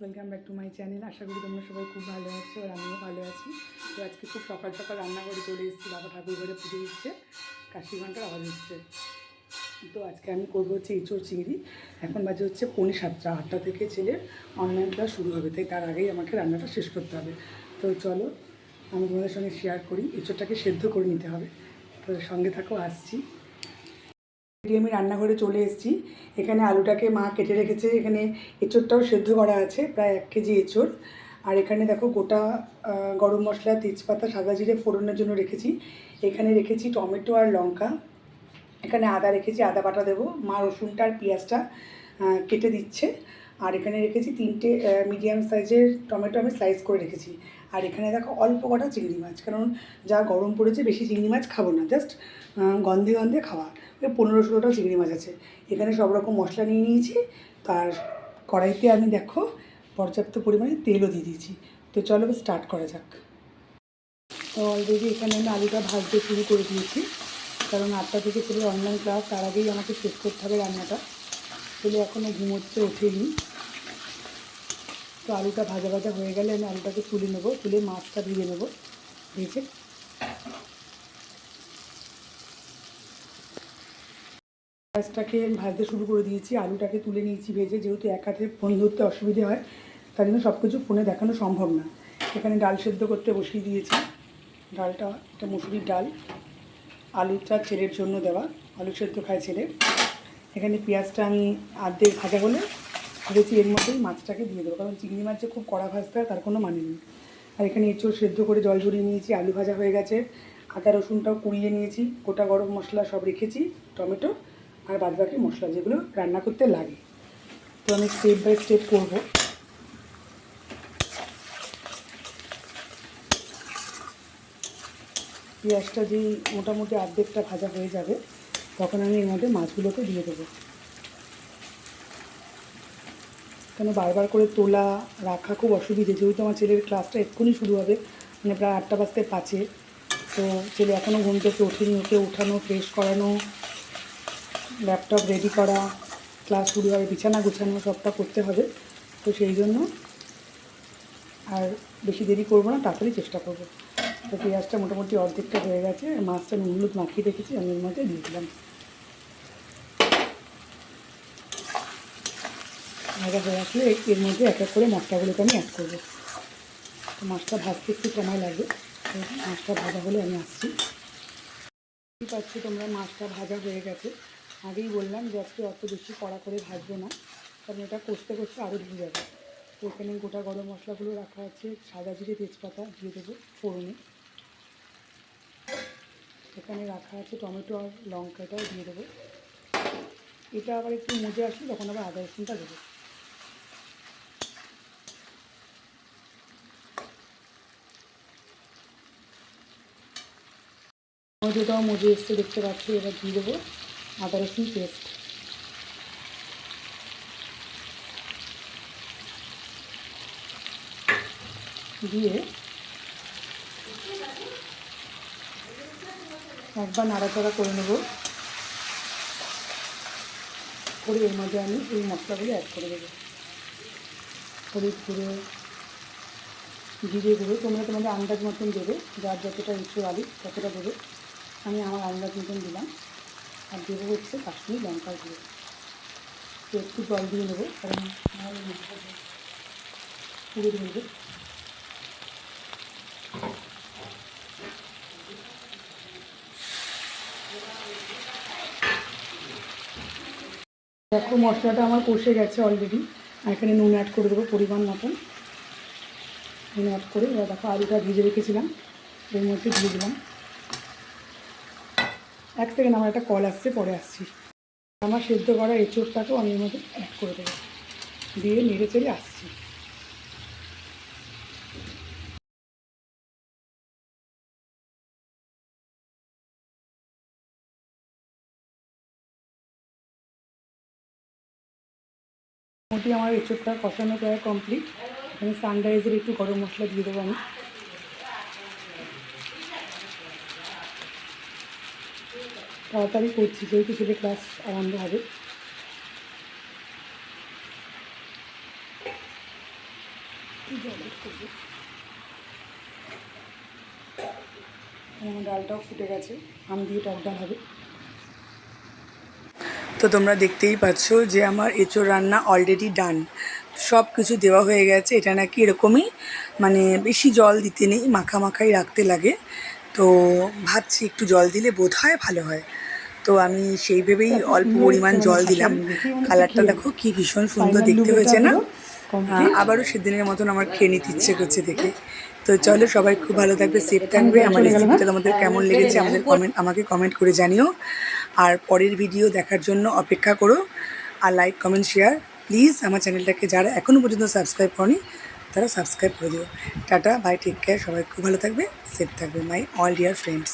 Welcome back to my channel আশা করি তোমরা সবাই খুব ভালো আছো আর আমিও ভালো আছি। তো আজকে খুব সকাল সকাল রান্না করে চলে এসেছি, বাবা ঠাকুর ঘরে পুজো দিচ্ছে, কাশি ঘণ্টার আওয়াজ হচ্ছে। তো আজকে আমি করব হচ্ছে ইঁচড় চিংড়ি। এখন বাজে হচ্ছে পৌনে সাতটা, আটটা থেকে ছেলের অনলাইন ক্লাস শুরু হবে, তাই তার আগেই আমাকে রান্নাটা শেষ করতে হবে। তো চলো, আমি তোমাদের সঙ্গে শেয়ার করি ইঁচড়টাকে সেদ্ধ করে নিতে হবে। তো সঙ্গে থাকো, আসছি। এটি আমি রান্নাঘরে চলে এসেছি। এখানে আলুটাকে মা কেটে রেখেছে। এখানে এঁচোড়টাও সেদ্ধ করা আছে, প্রায় এক কেজি এঁচোড়। আর এখানে দেখো গোটা গরম মশলা, তেজপাতা, সাদা জিরে ফোড়নের জন্য রেখেছি। এখানে রেখেছি টমেটো আর লঙ্কা। এখানে আদা রেখেছি, আদা বাটা দেবো। মা রসুনটা আর পেঁয়াজটা কেটে দিচ্ছে। আর এখানে রেখেছি তিনটে মিডিয়াম সাইজের টমেটো আমি স্লাইস করে রেখেছি। আর এখানে দেখো অল্প কটা চিংড়ি মাছ। কারণ যা গরম পড়েছে, বেশি চিংড়ি মাছ খাব না। জাস্ট গন্ধে গন্ধে খাওয়া। পনেরো ষোলোটা চিংড়ি মাছ আছে। এখানে সব রকম মশলা নিয়ে নিয়েছি। তার কড়াইতে আমি দেখো পর্যাপ্ত পরিমাণে তেলও দিয়ে দিয়েছি। তো চলো স্টার্ট করা যাক। তো অলরেডি এখানে আমি আলুটা ভাজতে শুরু করে দিয়েছি। কারণ আটটা থেকে ছেলে অনলাইন ক্লাস তার আগেই আমাকে শেষ করতে হবে রান্নাটা। ছেলে এখনও ঘুমোচ্ছে, ওঠেনি। তো আলুটা ভাজা ভাজা হয়ে গেলে আমি আলুটাকে তুলে নেব, তুলে মাছটা ধুয়ে নেব। ভেজে মাছটাকে ভাজতে শুরু করে দিয়েছি, আলুটাকে তুলে নিয়েছি ভেজে, যেহেতু এক হাতে ফোন ধরতে অসুবিধে হয়, তার জন্য সব কিছু ফোনে দেখানো সম্ভব না। এখানে ডাল সেদ্ধ করতে বসিয়ে দিয়েছি। ডালটা, এটা মুসুরির ডাল। আলুটা ছেলের জন্য দেওয়া, আলু সেদ্ধ খায় ছেলে। এখানে পেঁয়াজটা আমি আর্ধেক ভাজা হলে ভেবেছি এর মধ্যেই মাছটাকে দিয়ে দেবো, কারণ চিংড়ি মাছ যে খুব কড়া ভাজতে হয় তার কোনো মানে নেই। আর এখানে এঁচড় সেদ্ধ করে জল ঝরিয়ে নিয়েছি, আলু ভাজা হয়ে গেছে। আদা রসুনটাও কুড়িয়ে নিয়েছি, গোটা গরম মশলা সব রেখেছি, টমেটো আর বাদ বাকি মশলা যেগুলো রান্না করতে লাগে। তো আমি স্টেপ বাই স্টেপ করব। পেঁয়াজটা যেই মোটামুটি অর্ধেকটা ভাজা হয়ে যাবে, তখন আমি এর মধ্যে মাছগুলোকে দিয়ে দেবো। কেন বারবার করে তোলা, রাখা খুব অসুবিধে, যেহেতু আমার ছেলের ক্লাসটা এক্ষুনি শুরু হবে মানে প্রায় আটটা বাজতে পাঁচে। তো ছেলে এখনও ঘুম থেকে ওঠেনি, ওকে ওঠানো ফ্রেশ করানো ল্যাপটপ রেডি করা, ক্লাস শুরু হবে বিছানা গুছানো, সবটা করতে হবে। তো সেই জন্য আর বেশি দেরি করব না, তাড়াতাড়ি চেষ্টা করব। তো পেঁয়াজটা মোটামুটি অর্ধেকটা হয়ে গেছে, মাছটা নুন হলুদ মাখিয়ে রেখেছি, আমি এর মধ্যে দিয়ে দিলাম। ভাজা হয়ে আসলে এর মধ্যে এক এক করে মশলাগুলোকে আমি অ্যাড করব। তো মাছটা ভাজতে একটু সময় লাগবে। মাছটা ভাজা হলে আমি আসছি। পাচ্ছি তোমরা, মাছটা ভাজা হয়ে গেছে। আগেই বললাম যে আজকে অত বেশি কড়া করে ভাজবো না, কারণ এটা কষতে কষতে আরও ধুয়ে যাবে। তো এখানে গোটা গরম মশলাগুলো রাখা আছে, সাদা জিরে তেজপাতা দিয়ে দেবো ফোড়নে। এখানে রাখা আছে টমেটো আর লঙ্কাটাও দিয়ে দেবো। এটা আবার একটু মজে আসলে তখন আবার আদা রসুনটা দেবো। টমেটোটাও মজে এসছে, দেখতে পাচ্ছি, এবার দিয়ে দেবো। আদা রসুন পেস্ট। দিয়ে একবার নাড়াচাড়া করে নেব। করে এর মধ্যে আমি এই মশলাগুলো অ্যাড করে দেবো। হলুদ গুঁড়ো, জিরে গুঁড়ো, তোমরা তোমাদের আন্দাজ মতন দেবে, যার যতটা ইচ্ছে আলু ততটা দেবে। আমি আমার আন্দাজ মতন দিলাম। আর দেবো হচ্ছে কাশ্মীর, লঙ্কার গুঁড়ো। তো একটু জল দিয়ে নেব, কারণ পুড়ে দেখো, মশলাটা আমার কষে গেছে অলরেডি আর এখানে নুন অ্যাড করে দেবো পরিমাণ মতন। নুন অ্যাড করে, এবার দেখো আলুটা ভিজে রেখেছিলাম। এর মধ্যে দিয়ে দিলাম। এক সেকেন্ড আমার একটা কল আসছে, পরে আসছি। আমার সেদ্ধ করা এঁচোড়টাকেও আমি এর মধ্যে অ্যাড করে দেবো। দিয়ে নেড়ে চেড়ে আসছি। মোটামুটি আমার এঁচোড়টা কষানো প্রায় কমপ্লিট এখানে সানরাইজের একটু গরম মশলা দিয়ে দেবো আমি। তাড়াতাড়ি করছি, যেহেতু ছেলে ক্লাস আরম্ভ হবে। ডালটাও ফুটে গেছে, আম দিয়ে টক ডাল হবে। তো তোমরা দেখতেই পাচ্ছ যে আমার এঁচোড় রান্না অলরেডি ডান সব কিছু দেওয়া হয়ে গেছে, এটা নাকি এরকমই মানে বেশি জল দিতে নেই মাখা মাখাই রাখতে লাগে। তো ভাবছি একটু জল দিলে বোধ হয় ভালো হয়। তো আমি সেই ভেবেই অল্প পরিমাণ জল দিলাম। কালারটা দেখো কি ভীষণ সুন্দর দেখতে হয়েছে না? আবারও সেদিনের মতন আমার খেয়ে নিতে ইচ্ছে করছে দেখে। তো চলো সবাই খুব ভালো থাকবে সেফ থাকবে। আমার রেসিপিটা তোমাদের কেমন লেগেছে আমাদের কমেন্ট আমাকে কমেন্ট করে জানিও। আর পরের ভিডিও দেখার জন্য অপেক্ষা করো আর লাইক কমেন্ট শেয়ার প্লিজ আমার চ্যানেলটাকে যারা এখনও পর্যন্ত সাবস্ক্রাইব করনি তারা সাবস্ক্রাইব করে দিও। টাটা বাই টেক কেয়ার সবাই খুব ভালো থাকবে সেফ থাকবে মাই অল ডিয়ার ফ্রেন্ডস